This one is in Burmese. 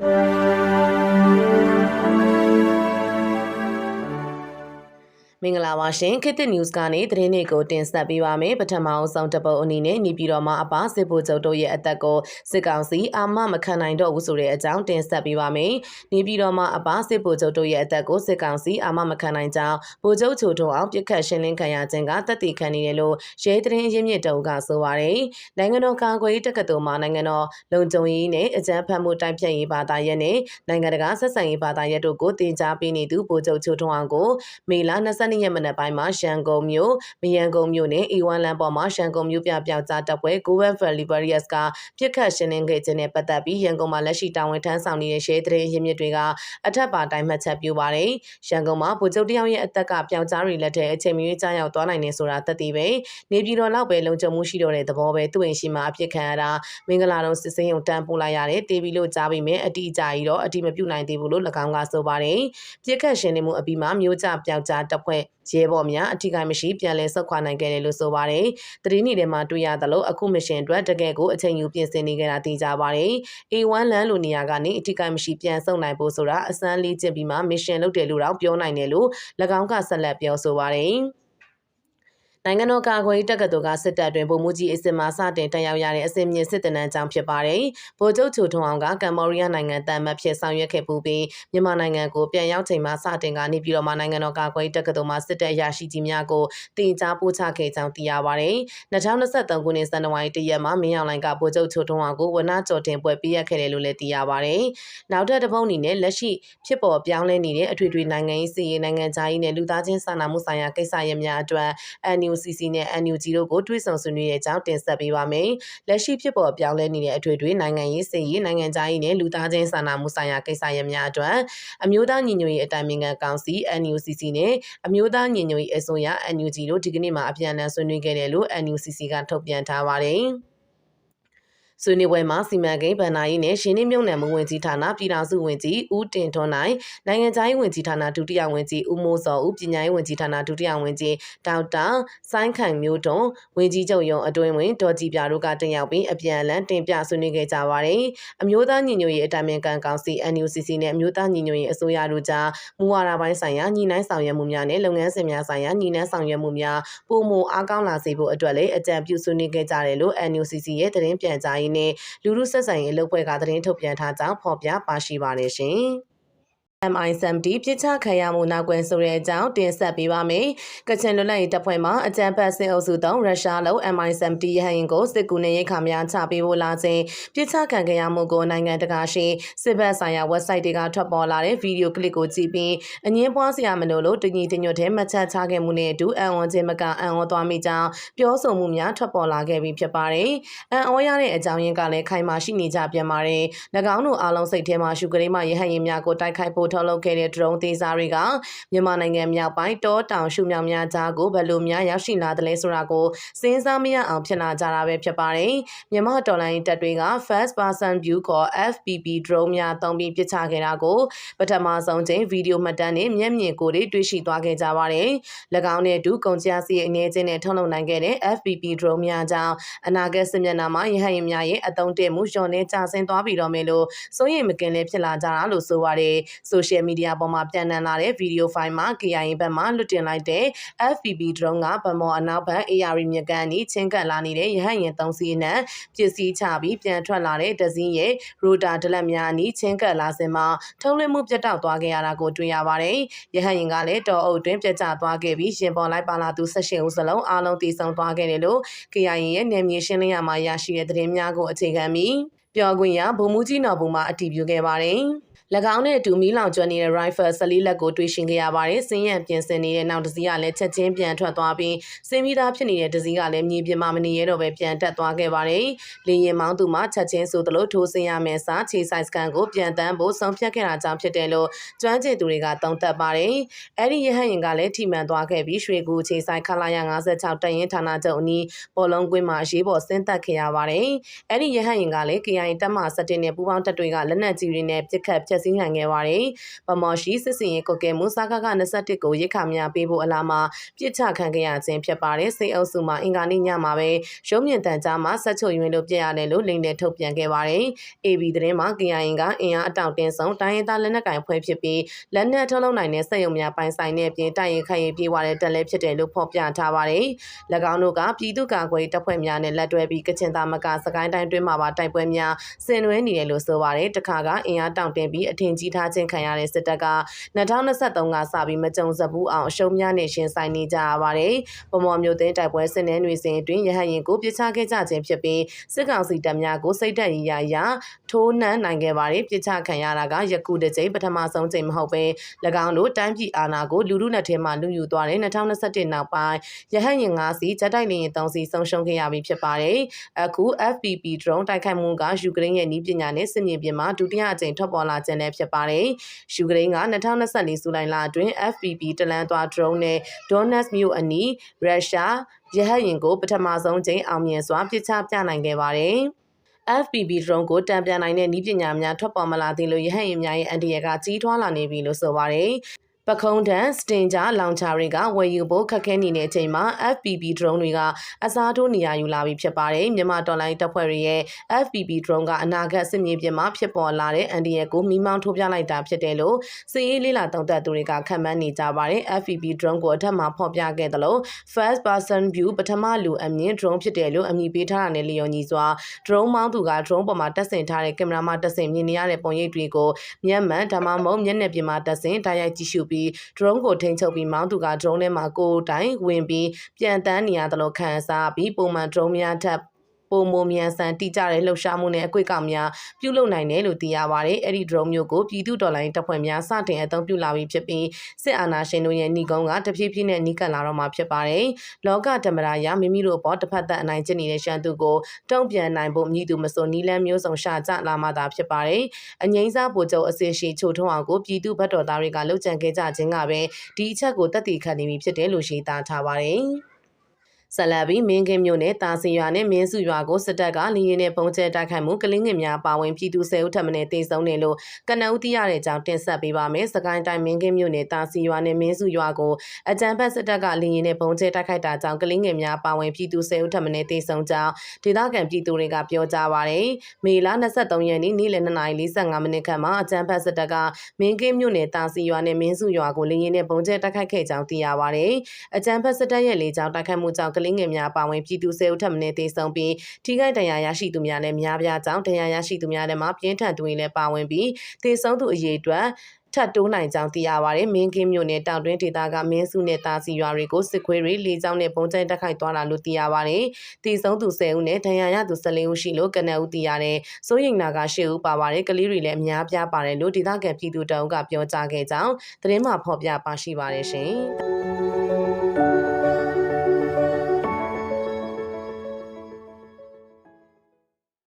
you မင်္ဂလာပါရှင်ခေတ်သစ် news ကနေသတင်းတွေကိုတင်ဆက်ပေးပါမယ်ပထမအဆုံးတပုတ်အနေနဲ့နေပြည်တော်မှာအပါစစ်ဗိုလ်ချုပ်တို့ရဲ့အသက်ကိုစစ်ကောင်စီအာမမခံနိုင်တော့ဘူးဆိုတဲ့အကြောင်းတင်ဆက်ပေးပါမယ်နေပြည်တော်မှာအပါစစ်ဗိုလ်ချုပ်တို့ရဲ့အသက်ကိုစစ်ကောင်စီအာမမခံနိုင်ကြောင်းဗိုလ်ချုပ်ချိုထုံအောင်ပြစ်ခတ်ရှင်းလင်းခံရခြင်းကတပ်တည်ခံနေတယ်လို့ရဲသတင်းရင်းမြစ်တုံးကဆိုပါတယ်နိုင်ငံတော်ကာကွယ်ရေးတက္ကသိုလ်မှာနိုင်ငံတော်လုံခြုံရေးနဲ့အကြမ်းဖက်မှုတိုက်ဖျက်ရေးဘာသာရပ်နဲ့နိုင်ငံတကာဆက်ဆံရေးဘာသာရပ်တို့ကိုတင် जा ပေးနေသူဗိုလ်ချုပ်ချိုထုံအောင်ကိုမေလ20 22ရက်မနက်ပိုင်းမှာရန်ကုန်မြို့မရန်ကုန်မြို့နယ် A1 လမ်းပေါ်မှာရန်ကုန်မြို့ပြပျောက်ကြားတပ်ဖွဲ့ Govan Valley Warriors ကပြစ်ခတ်ရှင်းလင်းခဲ့ခြင်းနဲ့ပတ်သက်ပြီးရန်ကုန်မှာလက်ရှိတာဝန်ထမ်းဆောင်နေတဲ့ရှေးသတင်းရင်းမြစ်တွေကအထက်ပါတိုင်းမှတ်ချက်ပြုပါတယ်။ရန်ကုန်မှာဗိုလ်ချုပ်တယောက်ရဲ့အသက်ကပျောက်ကြားတွေလက်ထက်အချိန်မီကြားရောက်သွားနိုင်နေဆိုတာသက်သေပဲ။နေပြည်တော်လောက်ပဲလုံခြုံမှုရှိတော့တဲ့သဘောပဲသူ့အိမ်ရှိမှာအပြစ်ခံရတာမင်္ဂလာတော်စစ်စင်းုံတန်းပို့လိုက်ရတယ်တေးပြီးလို့ကြားပြီးမြဲအတိအကျကြီးတော့အတိမပြုတ်နိုင်သေးဘူးလို့၎င်းကဆိုပါတယ်။ပြစ်ခတ်ရှင်းလင်းမှုအပြီးမှာမျိုးကြပျောက်ကြားတပ်ဖွဲ့ရဲဘော်များအထူးကိမရှိပြန်လည်ဆုတ်ခွာနိုင်ခဲ့တယ်လို့ဆိုပါတယ်။သတင်းတွေထဲမှာတွေ့ရသလိုအခုမရှင်အတွက်တကယ်ကိုအချိန်ယူပြင်ဆင်နေကြတာသိကြပါတယ်။ A1 လမ်းလိုနေရာကနေအထူးကိမရှိပြန်ဆုတ်နိုင်ဖို့ဆိုတာအစမ်းလေးကျင့်ပြီးမှမရှင်လုပ်တယ်လို့တော့ပြောနိုင်တယ်လို့၎င်းကဆက်လက်ပြောဆိုပါတယ်။ နိုင်ငံတော်ကာကွယ်ရေးတက္ကသိုလ်ကစစ်တပ်တွင်ဗိုလ်မှူးကြီးအစ်စ်မှစတင်တက်ရောက်ရတဲ့အစင်မြင့်စစ်တနန်းကြောင်းဖြစ်ပါတယ်။ဗိုလ်ချုပ်ချိုထွန်းအောင်ကကမ္ဘောဒီးယားနိုင်ငံတမ်းမှဖြစ်ဆောင်ရွက်ခဲ့ပူပြီးမြန်မာနိုင်ငံကိုပြန်ရောက်ချိန်မှာစတင်ကနေပြည်တော်မှာနိုင်ငံတော်ကာကွယ်ရေးတက္ကသိုလ်မှာစစ်တပ်ရရှိကြီးများကိုတင်ကြားပို့ချခဲ့ကြောင်းသိရပါတယ်။2023ခုနှစ်ဇန်နဝါရီလ1ရက်မှာမင်းအောင်လှိုင်ကဗိုလ်ချုပ်ချိုထွန်းအောင်ကိုဝနကြော်တင်ပွဲပေးရခဲ့တယ်လို့လည်းသိရပါတယ်။နောက်ထပ်တစ်ပုတ်အနေနဲ့လက်ရှိဖြစ်ပေါ်ပြောင်းလဲနေတဲ့အထွေထွေနိုင်ငံရေးစီရေးနိုင်ငံခြားရေးနဲ့လူသားချင်းစာနာမှုဆိုင်ရာကိစ္စရပ်များအတွက် NU NUCC နဲ့ NUG တို့ကိုတွဲဆောင်ဆွေးနွေးတဲ့အကြောင်းတင်ဆက်ပေးပါမယ်။လက်ရှိဖြစ်ပေါ်ပြောင်းလဲနေတဲ့အထွေထွေနိုင်ငံရေးစည်ရေးနိုင်ငံခြားရေးနဲ့လူသားချင်းစာနာမှုဆိုင်ရာကိစ္စရပ်များအတွက်အမျိုးသားညီညွတ်ရေးအတိုင်ပင်ခံကောင်စီ NUCC နဲ့အမျိုးသားညီညွတ်ရေးအစိုးရ NUG တို့ဒီကနေ့မှာအပြန်အလှန်ဆွေးနွေးခဲ့တယ်လို့ NUCC ကထုတ်ပြန်ထားပါတယ်။ ဆွေးနွေးပွဲမှာစီမံကိန်းဗန်နာရေးနဲ့ရှင်နှင်းမြုံနယ်မှုဝင်ကြီးဌာနပြည်ထောင်စုဝင်ကြီးဦးတင်ထွန်းနိုင်နိုင်ငံခြားရေးဝင်ကြီးဌာနဒုတိယဝင်ကြီးဦးမိုးစောဦးပညာရေးဝင်ကြီးဌာနဒုတိယဝင်ကြီးဒေါက်တာဆိုင်းခိုင်မျိုးတွန်ဝင်ကြီးချုပ်ရုံအတွင်းဝင်ဒေါ်ကြည်ပြတို့ကတင်ရောက်ပြီးအပြန်အလှန်တင်ပြဆွေးနွေးခဲ့ကြပါတယ်။အမျိုးသားညီညွတ်ရေးအတိုင်ပင်ခံကောင်စီ NUCC နဲ့အမျိုးသားညီညွတ်ရေးအစိုးရတို့ကြားမူဝါဒပိုင်းဆိုင်ရာညီနိုင်ဆောင်ရွက်မှုများနဲ့လုပ်ငန်းစဉ်များဆိုင်ရာညီနှန်းဆောင်ရွက်မှုများပုံမအားကောင်းလာစေဖို့အတွက်လည်းအကြံပြုဆွေးနွေးခဲ့ကြတယ်လို့ NUCC ရဲ့သတင်းပြန်ကြားရေးနဲ့လူမှုဆက်ဆံရေးလုပ်ဖွဲ့ကသတင်းထုတ်ပြန်ထားကြောင်းဖော်ပြပါရှိပါတယ်ရှင်။ MI70 ပြစ်ချခံရမှုနောက်ကွယ်ဆိုတဲ့အကြောင်းတင်ဆက်ပေးပါမယ်။ကချင်လွတ်လပ်ရေးတပ်ဖွဲ့မှအကြမ်းဖက်စစ်အုပ်စုတုံးရုရှားလုံး MI70 ရဟရင်ကိုစစ်ကူနေရိခါများချပေးဖို့လာခြင်းပြစ်ချခံခဲ့ရမှုကိုနိုင်ငံတကာရှိစစ်ဘက်ဆိုင်ရာ website တွေကထွက်ပေါ်လာတဲ့ဗီဒီယိုကလစ်ကိုကြည့်ပြီးအငင်းပွားစရာမလိုလို့တညီတညွတ်ထဲမှတ်ချက်ချခဲ့မှုနဲ့အတူအံ့ဩခြင်းမကအံ့ဩသွားမိကြောင်းပြောဆိုမှုများထွက်ပေါ်လာခဲ့ပြီးဖြစ်ပါတယ်။အံ့ဩရတဲ့အကြောင်းရင်းကလည်းခိုင်မာရှိနေကြပြန်ပါတယ်။၎င်းတို့အားလုံးစိတ်ထဲမှာရှုကလေးမှရဟရင်များကိုတိုက်ခိုက်ဖို့ထုတ်လုပ်ခဲ့တဲ့ drone သေးစားတွေကမြန်မာနိုင်ငံမြောက်ပိုင်းတောတောင်ရှုမြောင်များကြားကိုဘယ်လိုများရောက်ရှိလာသလဲဆိုတာကိုစဉ်းစားမရအောင်ဖြစ်လာကြတာပဲဖြစ်ပါတယ်။မြန်မာတော်လိုင်းတပ်တွေက first person view ခေါ် FPV drone များသုံးပြီးပစ်ချခဲ့တာကိုပထမဆုံးချိန်ဗီဒီယိုမှတ်တမ်းနဲ့မျက်မြင်ကိုယ်တွေတွေ့ရှိသွားခဲ့ကြပါတယ်။၎င်းနဲ့အတူကုန်ကြစီအငဲချင်းနဲ့ထုတ်လုပ်နိုင်ခဲ့တဲ့ FPV drone များကြောင့်အနာဂတ်စစ်မျက်နှာမှာရဟရင်များရဲ့အသုံးတည့်မှုလျော့နေကျဆင်းသွားပြီးတော့မယ်လို့စိုးရိမ်မကင်းလည်းဖြစ်လာကြတာလို့ဆိုပါတယ်။ social media ပေါ်မှာပြန်နှံလာတဲ့ဗီဒီယိုဖိုင်မှာ KIA ဘက်မှလွတ်တင်လိုက်တဲ့ FPV drone ကဗမော်အနောက်ဘက် AR မြကန်နီးချင်းကပ်လာနေတဲ့ရဟတ်ရင်သုံးစီးနဲ့ပစ္စည်းချပြီးပြန်ထွက်လာတဲ့ဒဇင်းရဲ့ရိုတာဒလက်များနီးချင်းကပ်လာစင်မှာထုံးလွှင့်မှုပြတ်တောက်သွားခဲ့ရတာကိုတွေ့ရပါတယ်။ရဟတ်ရင်ကလည်းတော်အုပ်တွင်ပြတ်ကျသွားခဲ့ပြီးရှင်ပေါ်လိုက်ပါလာသူ၁၈ဦးစလုံးအားလုံးတည်ဆုံသွားခဲ့တယ်လို့ KIA ရဲ့နယ်မြေရှင်းလင်းရမှာရရှိတဲ့သတင်းများကိုအခြေခံပြီးပြောခွင့်ရဗိုလ်မှူးကြီးနော်ဘူမှအတည်ပြုခဲ့ပါတယ်။၎ င်းနဲ့အတူမီးလောင်ကျွမ်းနေတဲ့ rifle 14လက်ကိုတွေ့ရှိခဲ့ရပါတယ်။စင်းရံပြင်ဆင်နေတဲ့နောက်တစ်စီးကလည်းချက်ချင်းပြန်ထွက်သွားပြီးစင်းပြီးသားဖြစ်နေတဲ့တစ်စီးကလည်းမြေပြင်မှာမနေရတော့ပဲပြန်တက်သွားခဲ့ပါတယ်။လေရင်မောင်းသူမှချက်ချင်းဆိုသလိုထိုးစင်းရမယ်စာခြေဆိုင်စကန်ကိုပြန်တန်းဖို့ဆုံးဖြတ်ခဲ့တာကြောင့်ဖြစ်တယ်လို့ကျွမ်းကျင်သူတွေကသုံးသပ်ပါတယ်။အဲ့ဒီရဟတ်ရင်ကလည်းထိမှန်သွားခဲ့ပြီးရွှေကူခြေဆိုင်ခလာရ56တရင်ဌာနချုပ်အနီးပေါ်လုံးကွင်းမှာရေးပေါ်ဆင်းသက်ခဲ့ရပါတယ်။အဲ့ဒီရဟတ်ရင်ကလည်း KI တပ်မ17နဲ့ပူးပေါင်းတပ်တွေကလက်နက်ကြီးတွေနဲ့ပစ်ခတ်ဖျက်စည်းနိုင်ခဲ့ပါတယ်။ဗမော်ရှိစစ်စင်ရေးကုတ်ကဲမှုစကားက21ကိုရိတ်ခါများပေးဖို့အလားမှာပြစ်ချခံခဲ့ရခြင်းဖြစ်ပါတယ်။စိတ်အုပ်စုမှာအင်္ဂါနေ့ညမှာပဲရုံးမြင့်တန်ကြားမှာဆက်ချုပ်ရွင်လို့ပြရရတယ်လို့လိန်နဲ့ထုတ်ပြန်ခဲ့ပါတယ်။ AB သတင်းမှာ KIA ကအင်အားအတောင့်တင်းဆုံးတိုင်းရင်းသားလက်နက်ကိုင်ဖွဲ့ဖြစ်ပြီးလက်နက်ထုတ်လုပ်နိုင်တဲ့စက်ရုံများပိုင်ဆိုင်တဲ့အပြင်တိုက်ရင်ခိုင်ရင်ပြေးသွားတဲ့တက်လဲဖြစ်တယ်လို့ဖော်ပြထားပါတယ်။၎င်းတို့ကပြည်သူ့ကာကွယ်တပ်ဖွဲ့များနဲ့လက်တွဲပြီးကချင်သားမကစကိုင်းတိုင်းတွင်းမှာပါတိုက်ပွဲများဆင်နွှဲနေတယ်လို့ဆိုပါတယ်။တခါကအင်အားတောင့်တင်းပြီးအထင်ကြီးထားခြင်းခံရတဲ့စစ်တပ်က2023ကစပြီးမကြုံစဘူးအောင်အရှုံးများနဲ့ရှင်ဆိုင်နေကြရပါတယ်။ဗမော်မျိုးသိန်းတိုက်ပွဲဆင်နွှဲနေစဉ်အတွင်းရဟတ်ရင်ကိုပြစ်ချခဲ့ကြခြင်းဖြစ်ပြီးစစ်ကောင်စီတပ်များကိုစိတ်တက်ရရရထိုးနှံနိုင်ခဲ့ပါတယ်ပြစ်ချခံရတာကယခုတစ်ကြိမ်ပထမဆုံးကြိမ်မဟုတ်ပဲ၎င်းတို့တိုင်းပြည်အာဏာကိုလူလူနဲ့ထဲမှာလူယူသွားတဲ့2021နောက်ပိုင်းရဟတ်ရင်၅စီဂျက်တိုက်လေယာဉ်၃စီဆုံးရှုံးခဲ့ရပြီဖြစ်ပါတယ်အခု FPP drone တိုက်ခိုက်မှုကယူကရိန်းရဲ့နည်းပညာနဲ့စစ်မြေပြင်မှာဒုတိယအကြိမ်ထွက်ပေါ်လာခြင်းလည်းဖြစ်ပါတယ်ယူကရိန်းက2024ဇူလိုင်လအတွင်း FPP တလန်သွား drone နဲ့ Donetsk မြို့အနီးရုရှားရဟတ်ယာဉ်ကိုပထမဆုံးကြိမ်အောင်မြင်စွာပစ်ချပြနိုင်ခဲ့ပါတယ်။ FPV drone ကိုတံပြန်နိုင်တဲ့နည်းပညာများထွက်ပေါ်မလာသေးလို့ရဟတ်ယာဉ်များရဲ့အန်တီရကကြီးထွားလာနေပြီလို့ဆိုပါတယ်။ ပခုံးတန်စတင်ဂျာလောင်ချာတွေကဝယ်ယူဖို့ခက်ခဲနေတဲ့အချိန်မှာ FPV drone တွေကအစားထိုးနေရယူလာပြီဖြစ်ပါတယ်မြန်မာတော်လိုင်းတပ်ဖွဲ့တွေရဲ့ FPV drone ကအနာဂတ်စစ်မြေပြင်မှာဖြစ်ပေါ်လာတဲ့အန်ဒီရဲ့ကိုမိမောင်းထိုးပြလိုက်တာဖြစ်တယ်လို့စစ်ရေးလေးလာတုံ့တက်သူတွေကခန့်မှန်းနေကြပါတယ် FPV drone ကိုအထက်မှာဖော်ပြခဲ့သလို first person view ပထမလူအမြင် drone ဖြစ်တယ်လို့အမည်ပေးထားတာနဲ့လျော်ညီစွာ drone မောင်းသူက drone ပေါ်မှာတက်ဆင်ထားတဲ့ကင်မရာမှာတက်ဆင်မြင်နေရတဲ့ပုံရိပ်တွေကိုမျက်မှန်ဒါမှမဟုတ်မျက်နှာပြင်မှာတက်ဆင်တိုက်ရိုက်ကြည့်ရှုပြီး drone ကိုထိန်းချုပ်ပြီးမောင်းသူက drone ထဲမှာကိုယ်တိုင်ဝင်ပြီးပြန်တန်းနေရတယ်လို့ခံစားပြီးပုံမှန် drone များထပ် ပုံမမြန်ဆန်တိကျတဲ့လှုပ်ရှားမှုနဲ့အကွေ့ကောင်များပြုလုပ်နိုင်တယ်လို့သိရပါတယ်။အဲ့ဒီ drone မျိုးကိုပြည်သူတော်လိုင်းတပ်ဖွဲ့များစတင်အသုံးပြုလာပြီးဖြစ်ပြီးစစ်အာဏာရှင်တို့ရဲ့နှီးကုန်းကတဖြည်းဖြည်းနဲ့နှီးကပ်လာတော့မှာဖြစ်ပါတယ်။လောကဓမ္မရာရမိမိတို့ပေါ်တစ်ဖက်သက်အနိုင်ကျင့်နေတဲ့ရှမ်းသူကိုတုံ့ပြန်နိုင်ဖို့မြည်သူမစိုးနီလန်းမျိုးစုံရှာကြလာမှသာဖြစ်ပါတယ်။အငိမ့်စားဗိုလ်ချုပ်အစင်ရှိချိုထုံးအောင်ကိုပြည်သူဘက်တော်သားတွေကလှုပ်ကြံခဲ့ကြခြင်းကပဲဒီအချက်ကိုတက်တည်ခံနေပြီဖြစ်တယ်လို့ရှင်းသားထားပါတယ်။ ဆက်လက်ပြီးမင်းကင်းမြို့နယ်တာစီရွာနဲ့မင်းစုရွာကိုစစ်တပ်ကလင်းရင်နဲ့ပုံကျဲတိုက်ခိုက်မှုကလင်းငင်များပါဝင်ပြည်သူ၁၀ဦးထပ်မံတေဆုံးတယ်လို့ကနဦးသိရတဲ့အကြောင်းတင်ဆက်ပေးပါမယ်။စကိုင်းတိုင်းမင်းကင်းမြို့နယ်တာစီရွာနဲ့မင်းစုရွာကိုအကြံဖက်စစ်တပ်ကလင်းရင်နဲ့ပုံကျဲတိုက်ခိုက်တာကြောင့်ကလင်းငင်များပါဝင်ပြည်သူ၁၀ဦးထပ်မံတေဆုံးကြောင်းဒေသခံပြည်သူတွေကပြောကြားပါရယ်။မေလ23ရက်နေ့နေ့လယ်2:45မိနစ်ခန့်မှာအကြံဖက်စစ်တပ်ကမင်းကင်းမြို့နယ်တာစီရွာနဲ့မင်းစုရွာကိုလင်းရင်နဲ့ပုံကျဲတိုက်ခိုက်ခဲ့ကြောင်းသိရပါရယ်။အကြံဖက်စစ်တပ်ရဲ့လေကြောင်းတိုက်ခိုက်မှုကြောင့်ကလင်းငယ်များပါဝင်ပြည်သူ၁၀ဦးထပ်မံတေဆုံးပြီးထိခိုက်ဒဏ်ရာရရှိသူများလည်းများပြားကြောင်းဒဏ်ရာရရှိသူများထဲမှာပြင်းထန်သူတွေလည်းပါဝင်ပြီးတေဆုံးသူအရေအတွက်ထပ်တိုးနိုင်ကြောင်းသိရပါတယ်။မင်းကင်းမြို့နယ်တောင်တွင်းဒေသကမင်းစုနဲ့တာစီရွာတွေကိုစစ်ခွေးတွေလေကြောင်းနဲ့ပုံကျဲတက်ခိုက်သွားတာလို့သိရပါတယ်။တီဆုံးသူ10ဦးနဲ့ဒဏ်ရာရသူ14ဦးရှိလို့ကနအူသိရတယ်။စိုးရိမ်နာက10ဦးပါပါတယ်။ကလေးတွေလည်းအများပြားပါတယ်လို့ဒေသခံပြည်သူတအုပ်ကပြောကြားခဲ့ကြောင်းသတင်းမှဖော်ပြပါရှိပါတယ်ရှင်။